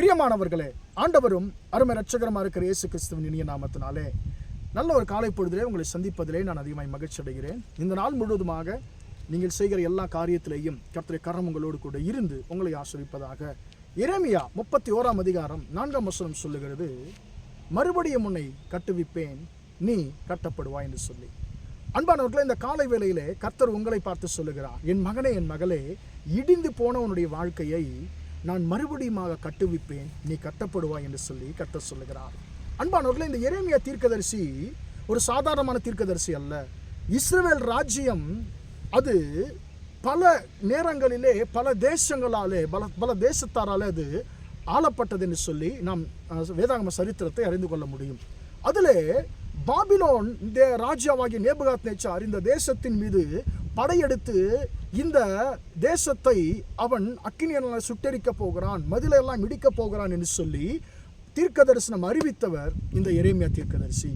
பிரியமானவர்களே ஆண்டவரும் அருமை ரட்சகரமாக இருக்கிற இயேசு கிறிஸ்துவின் இனிய நாமத்தினாலே நல்ல ஒரு காலை பொழுதிலே உங்களை சந்திப்பதிலே நான் அதிகமாக மகிழ்ச்சி அடைகிறேன். இந்த நாள் முழுவதுமாக நீங்கள் செய்கிற எல்லா காரியத்திலேயும் கர்த்தரை கரம் உங்களோடு கூட இருந்து உங்களை ஆசிரிப்பதாக இறைமையா முப்பத்தி ஓராம் அதிகாரம் நான்காம் வசனம் சொல்லுகிறது மறுபடியும் உன்னை கட்டுவிப்பேன் நீ கட்டப்படுவாய் என்று சொல்லி. அன்பானவர்களே இந்த காலை வேளையிலே கர்த்தர் உங்களை பார்த்து சொல்லுகிறார் என் மகனே என் மகளே இடிந்து போன உன்னுடைய வாழ்க்கையை நான் மறுபடியுமாக கட்டுவிப்பேன். நீ கட்டப்படுவாய் என்று சொல்லி கத்த சொல்லுகிறார். அன்பானவர்களே இந்த எரேமியா தீர்க்கதரிசி ஒரு சாதாரணமான தீர்க்கதரிசி அல்ல. இஸ்ரேல் ராஜ்யம் அது பல நேரங்களிலே பல தேசங்களாலே பல பல தேசத்தாராலே அது ஆளப்பட்டது என்று சொல்லி நாம் வேதாகம சரித்திரத்தை அறிந்து கொள்ள முடியும். அதிலே பாபிலோன் இந்த ராஜ்யாவாகிய நேபுகாத் நேச்சார் இந்த தேசத்தின் மீது படையெடுத்து இந்த தேசத்தை அவன் அக்கினியனால் சுட்டெரிக்க போகிறான் மதிலெல்லாம் இடிக்க போகிறான் என்று சொல்லி தீர்க்க தரிசனம் அறிவித்தவர் இந்த எரேமியா தீர்க்கதரிசி.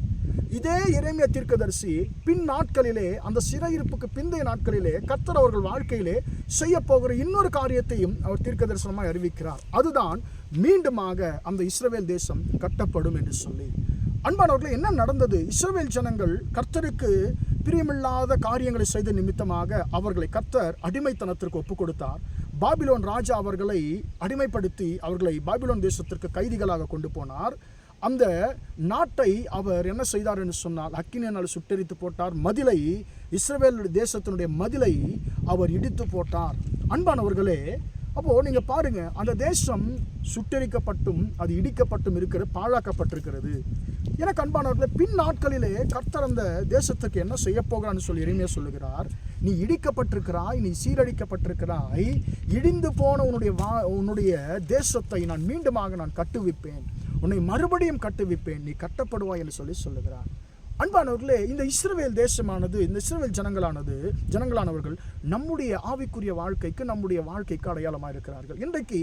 இதே எரேமியா தீர்க்கதரிசி பின் நாட்களிலே அந்த சிறையிருப்புக்கு பிந்தைய நாட்களிலே கர்த்தர் அவர்கள் வாழ்க்கையிலே செய்ய போகிற இன்னொரு காரியத்தையும் அவர் தீர்க்க தரிசனமாக அறிவிக்கிறார். அதுதான் மீண்டுமாக அந்த இஸ்ரவேல் தேசம் கட்டப்படும் என்று சொல்லி. அன்பானவர்கள் என்ன நடந்தது? இஸ்ரவேல் ஜனங்கள் கர்த்தருக்கு பிரியமில்லாத காரியங்களை செய்த நிமித்தமாக அவர்களை கர்த்தர் அடிமைத்தனத்திற்கு ஒப்புக் கொடுத்தார் பாபிலோன் ராஜா அவர்களை அடிமைப்படுத்தி அவர்களை பாபிலோன் தேசத்திற்கு கைதிகளாக கொண்டு போனார். அந்த நாட்டை அவர் என்ன செய்தார் என்று சொன்னால் அக்கினியினால் சுட்டெரித்து போட்டார். மதிலை இஸ்ரவேல் தேசத்தினுடைய மதிலை அவர் இடித்து போட்டார். அன்பானவர்களே அப்போ நீங்க பாருங்க அந்த தேசம் சுட்டரிக்கப்பட்டும் அது இடிக்கப்பட்டும் இருக்கிற பாழாக்கப்பட்டிருக்கிறது. எனக்கு அன்பானவர்களே பின் நாட்களிலே கர்த்தர் அந்த தேசத்துக்கு என்ன செய்ய போகிறான்னு சொல்லி எளிமையா சொல்லுகிறார். நீ இடிக்கப்பட்டிருக்கிறாய் நீ சீரழிக்கப்பட்டிருக்கிறாய் இடிந்து போன உன்னுடைய வா உன்னுடைய தேசத்தை நான் மீண்டுமாக நான் கட்டுவிப்பேன். உன்னை மறுபடியும் கட்டுவிப்பேன். நீ கட்டப்படுவாய் என்று சொல்லி சொல்லுகிறார். அன்பானவர்களே இந்த இஸ்ரவேல் தேசமானது இந்த இஸ்ரவேல் ஜனங்களானது ஜனங்களானவர்கள் நம்முடைய ஆவிக்குரிய வாழ்க்கைக்கு நம்முடைய வாழ்க்கைக்கு அடையாளமாக இருக்கிறார்கள். இன்றைக்கு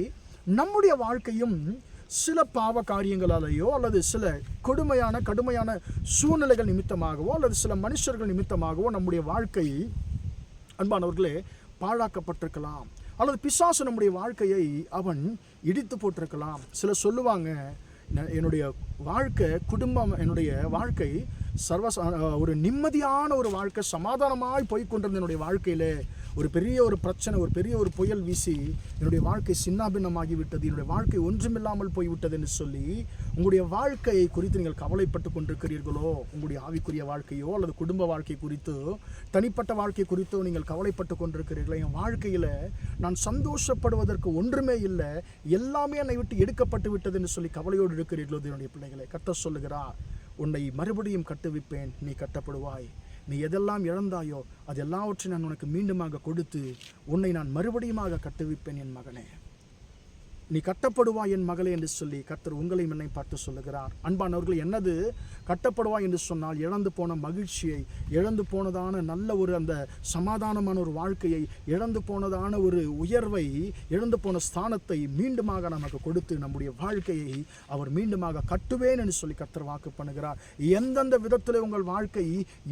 நம்முடைய வாழ்க்கையும் சில பாவ காரியங்களாலேயோ அல்லது சில கொடுமையான கடுமையான சூழ்நிலைகள் நிமித்தமாகவோ அல்லது சில மனுஷர்கள் நிமித்தமாகவோ நம்முடைய வாழ்க்கை அன்பானவர்களே பாழாக்கப்பட்டிருக்கலாம். அல்லது பிசாசு நம்முடைய வாழ்க்கையை அவன் இடித்து போட்டிருக்கலாம். சில சொல்லுவாங்க என்னுடைய வாழ்க்கை குடும்பம் என்னுடைய வாழ்க்கை சர்வ ஒரு நிம்மதியான ஒரு வாழ்க்கை சமாதானமாய் போய் கொண்டிருந்த என்னுடைய வாழ்க்கையில் ஒரு பெரிய ஒரு பிரச்சனை ஒரு பெரிய ஒரு புயல் வீசி என்னுடைய வாழ்க்கை சின்னாபின்னமாகி விட்டது என்னுடைய வாழ்க்கை ஒன்றுமில்லாமல் போய்விட்டது என்று சொல்லி உங்களுடைய வாழ்க்கையை குறித்து நீங்கள் கவலைப்பட்டு கொண்டிருக்கிறீர்களோ உங்களுடைய ஆவிக்குரிய வாழ்க்கையோ அல்லது குடும்ப வாழ்க்கை குறித்தோ தனிப்பட்ட வாழ்க்கை குறித்தோ நீங்கள் கவலைப்பட்டு கொண்டிருக்கிறீர்களோ என் வாழ்க்கையில் நான் சந்தோஷப்படுவதற்கு ஒன்றுமே இல்லை எல்லாமே என்னை விட்டு எடுக்கப்பட்டு விட்டது என்று சொல்லி கவலையோடு இருக்கிறீர்களோ என்னுடைய பிள்ளைகளை கட்ட சொல்லுகிறார் உன்னை மறுபடியும் கட்டுவிப்பேன் நீ கட்டப்படுவாய். நீ எதெல்லாம் இழந்தாயோ அது எல்லாவற்றையும் நான் உனக்கு மீண்டுமாக கொடுத்து உன்னை நான் மறுபடியுமாக கட்டுவிப்பேன் என் மகனே. நீ கட்டப்படுவாய் என் மகளே என்று சொல்லி கர்த்தர் உங்களை என்னை பார்த்து சொல்லுகிறார். அன்பானவர்கள் என்னது? கட்டப்படுவாய் என்று சொன்னால் இழந்து போன மகிழ்ச்சியை இழந்து போனதான நல்ல ஒரு அந்த சமாதானமான ஒரு வாழ்க்கையை இழந்து போனதான ஒரு உயர்வை இழந்து போன ஸ்தானத்தை மீண்டுமாக நமக்கு கொடுத்து நம்முடைய வாழ்க்கையை அவர் மீண்டுமாக கட்டுவேன் என்று சொல்லி கர்த்தர் வாக்கு பண்ணுகிறார். எந்தெந்த விதத்தில் உங்கள் வாழ்க்கை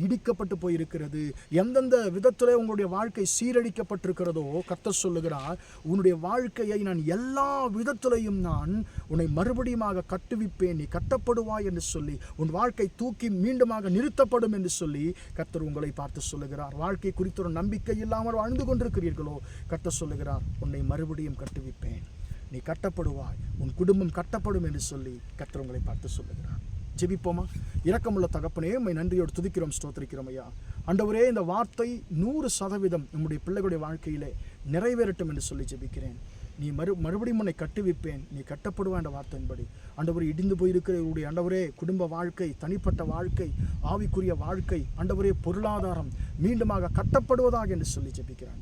இடிக்கப்பட்டு போயிருக்கிறது எந்தெந்த விதத்தில் உங்களுடைய வாழ்க்கை சீரழிக்கப்பட்டிருக்கிறதோ கர்த்தர் சொல்லுகிறார் உன்னுடைய வாழ்க்கையை நான் எல்லா விதத்திலையும் நான் உன்னை மறுபடியுமாக கட்டுவிப்பேன். நீ கட்டப்படுவாய் என்று சொல்லி உன் வாழ்க்கை தூக்கி மீண்டுமாக நிறுத்தப்படும் என்று சொல்லி கர்த்தர் உங்களை பார்த்து சொல்லுகிறார். வாழ்க்கை குறித்த ஒரு நம்பிக்கை இல்லாமல் வாழ்ந்து கொண்டிருக்கிறீர்களோ கர்த்தர் சொல்லுகிறார் உன்னை மறுபடியும் கட்டுவிப்பேன். நீ கட்டப்படுவாய். உன் குடும்பம் கட்டப்படும் என்று சொல்லி கர்த்தர் உங்களை பார்த்து சொல்லுகிறார். ஜெபிப்போமா? இரக்கமுள்ள தகப்பனே உண்மை நன்றியோடு துதிக்கிறோம் ஸ்தோத்திரிக்கிறோம் ஐயா. அண்டவரே இந்த வார்த்தை நூறு சதவீதம் நம்முடைய பிள்ளைகளுடைய வாழ்க்கையிலே நிறைவேறட்டும் என்று சொல்லி ஜெபிக்கிறேன். நீ மறு மறுபடியும் உன்னை கட்டுவிப்பேன். நீ கட்டப்படுவா என்ற வார்த்தையின்படி. ஆண்டவர் இடிந்து போயிருக்கிற இவருடைய ஆண்டவரே குடும்ப வாழ்க்கை தனிப்பட்ட வாழ்க்கை ஆவிக்குரிய வாழ்க்கை ஆண்டவரே பொருளாதாரம் மீண்டுமாக கட்டப்படுவதாக என்று சொல்லி ஜெபிக்கிறேன்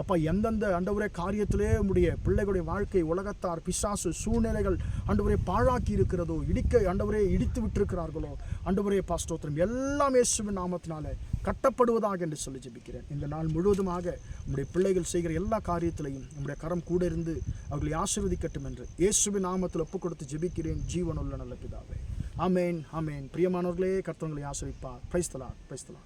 அப்பா எந்தெந்த ஆண்டவரே காரியத்திலே உடைய பிள்ளைகளுடைய வாழ்க்கை உலகத்தார் பிசாசு சூழ்நிலைகள் ஆண்டவரே பாழாக்கி இருக்கிறதோ இடிக்க அண்டவரே இடித்து விட்டிருக்கிறார்களோ ஆண்டவரே பாஸ்தோத்திரம் எல்லாம் இயேசுவின் நாமத்தினாலே கட்டப்படுவதாக என்று சொல்லி ஜெபிக்கிறேன். இந்த நாள் முழுவதுமாக நம்முடைய பிள்ளைகள் செய்கிற எல்லா காரியத்திலையும் நம்முடைய கரம் கூட இருந்து அவர்களை ஆசீர்வதிக்கட்டும் என்று இயேசுவின் நாமத்தில் ஒப்பு கொடுத்து ஜெபிக்கிறேன். ஜீவனுள்ள நல்ல பிதாவே. ஆமேன் ஆமேன். பிரியமானவர்களே கர்த்தவங்களை ஆசிரிப்பார் பிரைஸ்தலா பிரைஸ்தலா